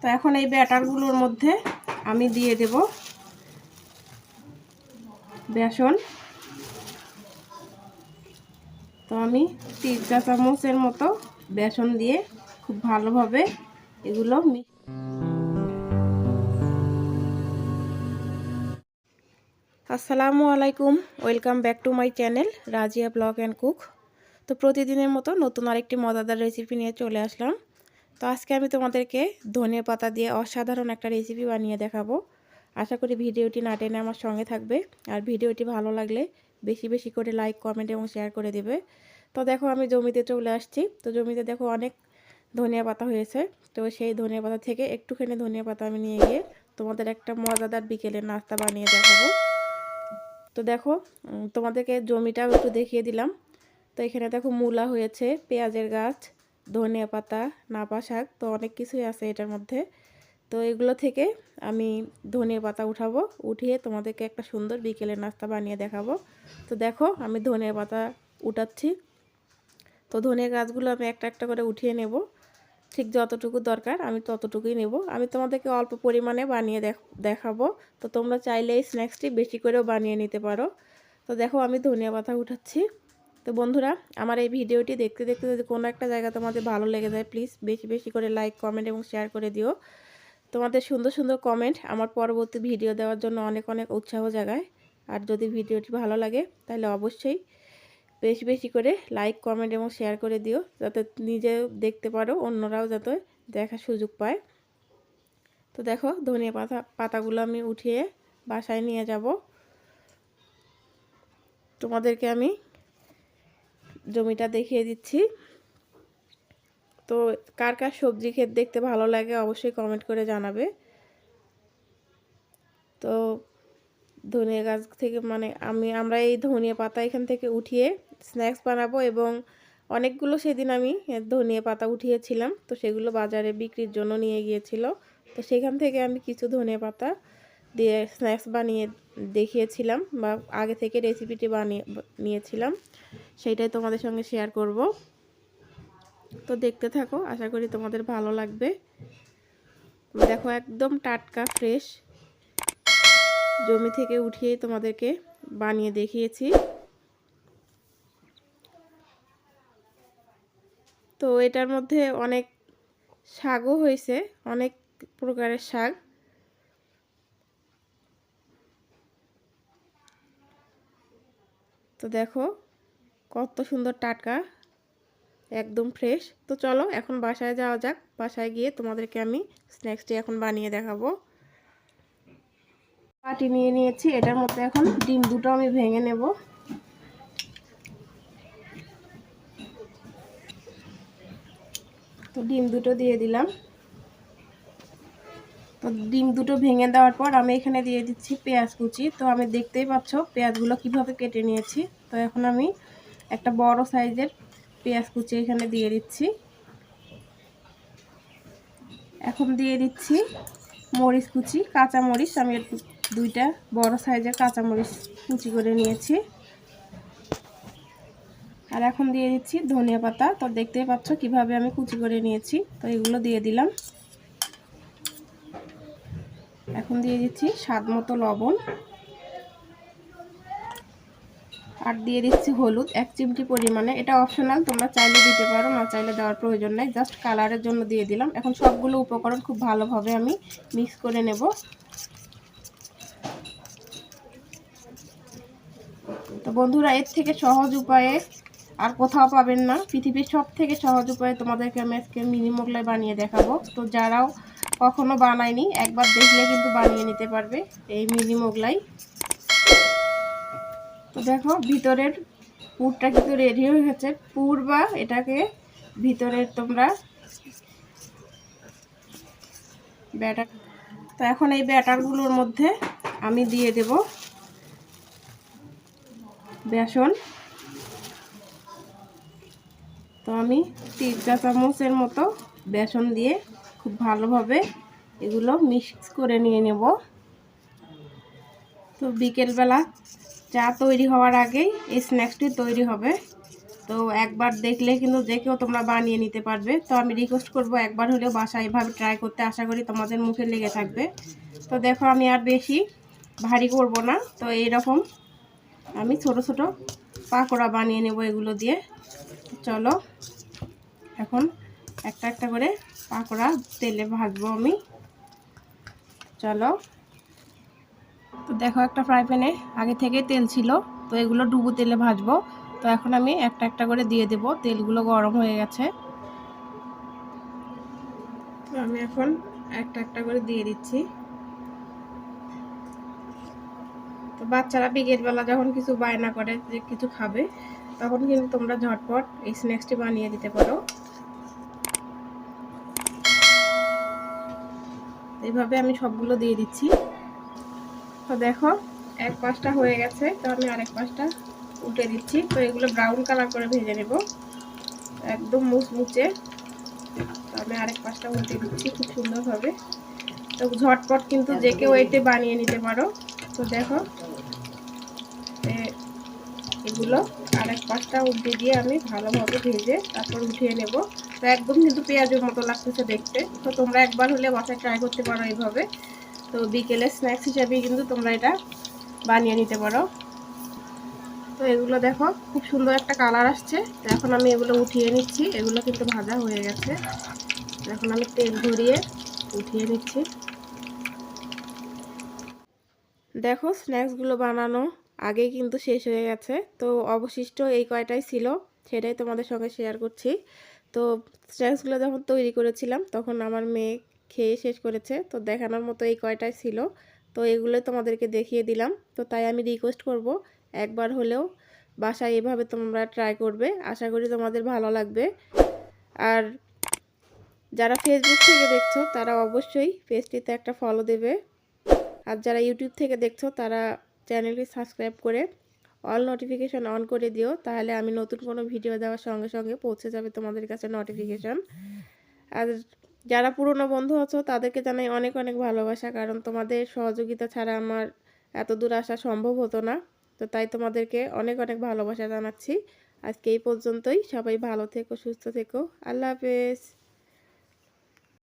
তো এখন এই ব্যাটারগুলোর মধ্যে আমি দিয়ে দেব বেসন। তো আমি তিন চা চামচের মতো বেসন দিয়ে খুব ভালোভাবে এগুলো আসসালামু আলাইকুম, welcome back to my channel Razia blog and cook. তো প্রতিদিনের মতো নতুন আরেকটি মজাদার রেসিপি নিয়ে চলে আসলাম। তো আজকে আমি তোমাদেরকে ধনে পাতা দিয়ে অসাধারণ একটা রেসিপি বানিয়ে দেখাবো। আশা করি ভিডিওটি না টেনে আমার সঙ্গে থাকবে। আর ভিডিওটি ভালো লাগলে বেশি বেশি করে লাইক কমেন্ট এবং শেয়ার করে দেবে। তো দেখো আমি জমিতে চলে আসছি। তো জমিতে দেখো অনেক ধনিয়া পাতা হয়েছে। তো সেই ধনিয়া পাতা থেকে একটুখানি ধনিয়া পাতা আমি নিয়ে গিয়ে তোমাদের একটা মজাদার বিকেলের নাস্তা বানিয়ে দেখাবো। তো দেখো তোমাদেরকে জমিটাও একটু দেখিয়ে দিলাম। তো এখানে দেখো মূলা হয়েছে, পেঁয়াজের গাছ ধনিয়া পাতা, নাপা শাক, তো অনেক কিছুই আছে এটার মধ্যে। তো এগুলো থেকে আমি ধনিয়া পাতা উঠাবো, উঠিয়ে তোমাদেরকে একটা সুন্দর বিকেলের নাস্তা বানিয়ে দেখাবো। তো দেখো, আমি ধনিয়া পাতা উঠাচ্ছি। তো ধনিয়া গাছগুলো আমি একটা একটা করে উঠিয়ে নেব। ঠিক যতটুকু দরকার আমি ততটুকুই নেব। আমি তোমাদেরকে অল্প পরিমাণে বানিয়ে দেখ, দেখাবো। তো তোমরা চাইলে এই স্ন্যাক্সটি বেশি করেও বানিয়ে নিতে পারো। তো দেখো, আমি ধনিয়া পাতা উঠাচ্ছি। তো বন্ধুরা, আমার এই ভিডিওটি দেখতে দেখতে যদি কোনো একটা জায়গা তোমাদের ভালো লেগে যায় প্লিজ বেশি বেশি করে লাইক কমেন্ট এবং শেয়ার করে দিও। তোমাদের সুন্দর সুন্দর কমেন্ট আমার পরবর্তী ভিডিও দেওয়ার জন্য অনেক অনেক উৎসাহ জাগায়। আর যদি ভিডিওটি ভালো লাগে, তাহলে অবশ্যই বেশি বেশি করে লাইক কমেন্ট এবং শেয়ার করে দিও, যাতে নিজেও দেখতে পারো, অন্যরাও যাতে দেখার সুযোগ পায়। তো দেখো, ধনিয়া পাতা, পাতাগুলো আমি উঠিয়ে বাসায় নিয়ে যাব। তোমাদেরকে আমি জমিটা দেখিয়ে দিচ্ছি। তো কার কার সবজি ক্ষেত দেখতে ভালো লাগে অবশ্যই কমেন্ট করে জানাবে। তো ধনিয়া গাছ থেকে মানে আমি, আমরা এই ধনিয়া পাতা এখান থেকে উঠিয়ে স্ন্যাক্স বানাবো এবং অনেকগুলো সেদিন আমি ধনিয়া পাতা উঠিয়েছিলাম, তো সেগুলো বাজারে বিক্রির জন্য নিয়ে গিয়েছিল। তো সেখান থেকে আমি কিছু ধনিয়া পাতা দিয়ে স্ন্যাক্স বানিয়ে দেখিয়েছিলাম বা আগে থেকে রেসিপিটি বানিয়ে, নিয়েছিলাম। সেইটাই তোমাদের সঙ্গে শেয়ার করব। তো দেখতে থাকো, আশা করি তোমাদের ভালো লাগবে। দেখো একদম টাটকা ফ্রেশ জমি থেকে উঠিয়ে তোমাদেরকে বানিয়ে দেখিয়েছি। তো এটার মধ্যে অনেক শাকও হয়েছে, অনেক প্রকারের শাক। তো দেখো, কত সুন্দর টাটকা, একদম ফ্রেশ তো চলো, এখন বাসায় যাওয়া যাক। বাসায় গিয়ে তোমাদেরকে আমি স্ন্যাক্সটি এখন বানিয়ে দেখাবো। পাটি নিয়ে নিয়েছি, এটার মধ্যে এখন ডিম দুটো আমি ভেঙে নেব। তো ডিম দুটো দিয়ে দিলাম। তো ডিম দুটো ভেঙে দেওয়ার পর আমি এখানে দিয়ে দিচ্ছি পেঁয়াজ কুচি। তো আমি দেখতেই পাচ্ছ পেঁয়াজগুলো কীভাবে কেটে নিয়েছি। তো এখন আমি একটা বড় সাইজের পেঁয়াজ কুচি এখানে দিয়ে দিচ্ছি। এখন দিয়ে দিচ্ছি মরিচ কুচি, কাঁচা মরিচ। আমি দুইটা বড় সাইজের কাঁচা মরিচ কুচি করে নিয়েছি। আর এখন দিয়ে দিচ্ছি ধনিয়া পাতা। তো দেখতেই পাচ্ছ কীভাবে আমি কুচি করে নিয়েছি। তো এগুলো দিয়ে দিলাম। এখন দিয়ে দিচ্ছি স্বাদ মতো লবণ। আর দিয়ে দিচ্ছি হলুদ, এক চিমটি পরিমাণে। এটা অপশনাল তোমরা চাইলে দিতে পারো, না চাইলে দেওয়ার প্রয়োজন নেই। জাস্ট কালারের জন্য দিয়ে দিলাম। এখন সবগুলো উপকরণ খুব ভালোভাবে আমি মিক্স করে নেব। তো বন্ধুরা, এর থেকে সহজ উপায়ে আর কোথাও পাবেন না। পৃথিবীর সব থেকে সহজ উপায়ে তোমাদেরকে আমি আজকে মিনি মোগলাই বানিয়ে দেখাবো। তো যারাও কখনো বানায়নি, একবার দেখলে কিন্তু বানিয়ে নিতে পারবে, এই মিনি মোগলাই। তো দেখো, ভিতরের পুরটা কিন্তু রেডি হয়ে গেছে। পুর বা এটাকে ভিতরের তোমরা ব্যাটার, তো এখন এই ব্যাটারগুলোর মধ্যে আমি দিয়ে দেব বেসন। তো আমি তিন চা চামচের মতো বেসন দিয়ে খুব ভালোভাবে এগুলো মিক্স করে নিয়ে নেব। তো বিকেলবেলা চা তৈরি হওয়ার আগেই এই স্ন্যাক্সটি তৈরি হবে। তো একবার দেখলে কিন্তু কেউ তোমরা বানিয়ে নিতে পারবে। তো আমি রিকোয়েস্ট করব একবার হলেও বাসায় এভাবে ট্রাই করতে। আশা করি তোমাদের মুখে লেগে থাকবে। তো দেখো আমি আর বেশি ভারী করব না। তো এইরকম আমি ছোট ছোট পাকোড়া বানিয়ে নেব এগুলো দিয়ে। চলো এখন একটা একটা করে পাকোড়া তেলে ভাজবো আমি। চলো। তো দেখো একটা ফ্রাই প্যানে আগে থেকে তেল ছিল, তো এগুলো ডুবো তেলে ভাজবো। তো এখন আমি একটা একটা করে দিয়ে দেব, তেলগুলো গরম হয়ে গেছে। তো আমি এখন একটা একটা করে দিয়ে দিচ্ছি। তো বাচ্চারা বিকেল বেলা যখন কিছু বায়না করে যে কিছু খাবে, তখন কিন্তু তোমরা ঝটপট এই স্ন্যাক্সটি বানিয়ে দিতে পারো। এইভাবে আমি সবগুলো দিয়ে দিচ্ছি। তো দেখো, এক পাশটা হয়ে গেছে, তো আমি আরেক পাশটা উল্টে দিচ্ছি। তো এগুলো ব্রাউন কালার করে ভেজে নেব। একদম মুচমুচে। তো আমি আরেক পাশটা উল্টে দিচ্ছি, খুব সুন্দরভাবে তো ঝটপট কিন্তু যে কেউ এতে বানিয়ে নিতে পারো। তো দেখো এগুলো আরেক পাশটা উল্টে দিয়ে আমি ভালোভাবে ভেজে তারপর উঠিয়ে নেব। তো একদম কিন্তু পেঁয়াজের মতো লাগতেছে দেখতে। তো তোমরা একবার হলে বাসায় ট্রাই করতে পারো এইভাবে। তো বিকেলে স্ন্যাক্স হিসাবে কিন্তু তোমরা এটা বানিয়ে নিতে পারো। তো এগুলো দেখো, খুব সুন্দর একটা কালার আসছে। তো এখন আমি এগুলো উঠিয়ে নিচ্ছি। এগুলো কিন্তু ভাজা হয়ে গেছে। এখন আমি তেল ধরিয়ে উঠিয়ে নিচ্ছি। দেখো স্ন্যাক্সগুলো বানানো আগেই কিন্তু শেষ হয়ে গেছে। তো অবশিষ্ট এই কয়টাই ছিল, সেটাই তোমাদের সঙ্গে শেয়ার করছি। তো স্ন্যাক্সগুলো যখন তৈরি করেছিলাম, তখন আমার মেয়ে খেয়ে শেষ করেছে। তো দেখানোর মতো এই কয়টাই ছিল। তো এগুলো তোমাদেরকে দেখিয়ে দিলাম। তো তাই আমি রিকোয়েস্ট করব, একবার হলেও বাসায় এভাবে তোমরা ট্রাই করবে। আশা করি তোমাদের ভালো লাগবে। আর যারা ফেসবুক থেকে দেখছ, তারা অবশ্যই পেজটিতে একটা ফলো দেবে। আর যারা ইউটিউব থেকে দেখছ, তারা চ্যানেলটি সাবস্ক্রাইব করে অল নোটিফিকেশান অন করে দিও, তাহলে আমি নতুন কোনো ভিডিও দেওয়ার সঙ্গে সঙ্গে পৌঁছে যাবে তোমাদের কাছে নোটিফিকেশান আর যারা পুরনো বন্ধু আছো, তাদেরকে জানাই অনেক অনেক ভালোবাসা, কারণ তোমাদের সহযোগিতা ছাড়া আমার এত দূর আসা সম্ভব হতো না। তো তাই তোমাদেরকে অনেক অনেক ভালোবাসা জানাচ্ছি। আজকে এই পর্যন্তই, সবাই ভালো থেকো, সুস্থ থেকো। আল্লাহ হাফেজ।